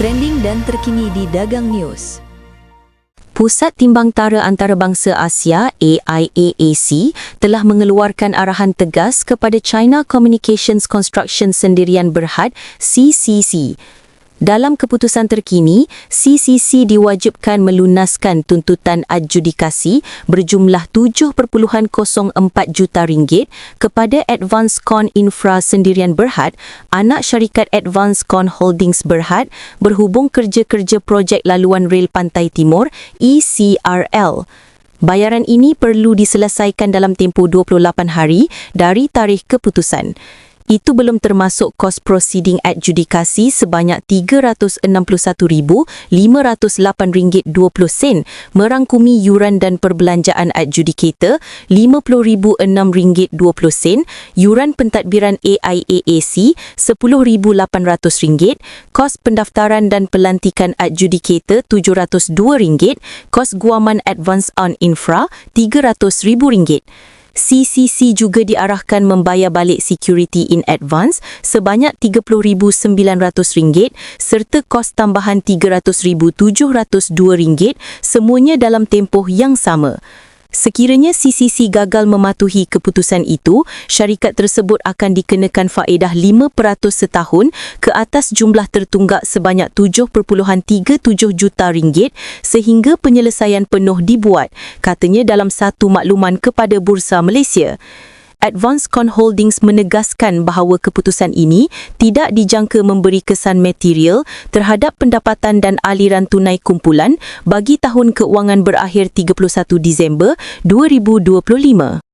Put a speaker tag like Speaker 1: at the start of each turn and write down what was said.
Speaker 1: trending dan terkini di Dagang News.
Speaker 2: Pusat Timbang Tara Antarabangsa Asia AIAAC telah mengeluarkan arahan tegas kepada China Communications Construction Sendirian Berhad CCC dalam keputusan terkini, CCC diwajibkan melunaskan tuntutan adjudikasi berjumlah 7.04 juta ringgit kepada Advance Con Infra Sendirian Berhad, anak syarikat Advance Con Holdings Berhad berhubung kerja-kerja projek laluan rel Pantai Timur ECRL. Bayaran ini perlu diselesaikan dalam tempoh 28 hari dari tarikh keputusan. Itu belum termasuk kos proceeding adjudikasi sebanyak RM361,508.20 merangkumi yuran dan perbelanjaan adjudicator RM50,006.20, yuran pentadbiran AIAAC RM10,800, kos pendaftaran dan pelantikan adjudicator RM702, kos guaman advance on infra RM300,000. CCC juga diarahkan membayar balik security in advance sebanyak RM30,900 serta kos tambahan RM300,702 semuanya dalam tempoh yang sama. Sekiranya CCC gagal mematuhi keputusan itu, syarikat tersebut akan dikenakan faedah 5% setahun ke atas jumlah tertunggak sebanyak 7.37 juta ringgit sehingga penyelesaian penuh dibuat, katanya dalam satu makluman kepada Bursa Malaysia. Advance Con Holdings menegaskan bahawa keputusan ini tidak dijangka memberi kesan material terhadap pendapatan dan aliran tunai kumpulan bagi tahun keuangan berakhir 31 Disember 2025.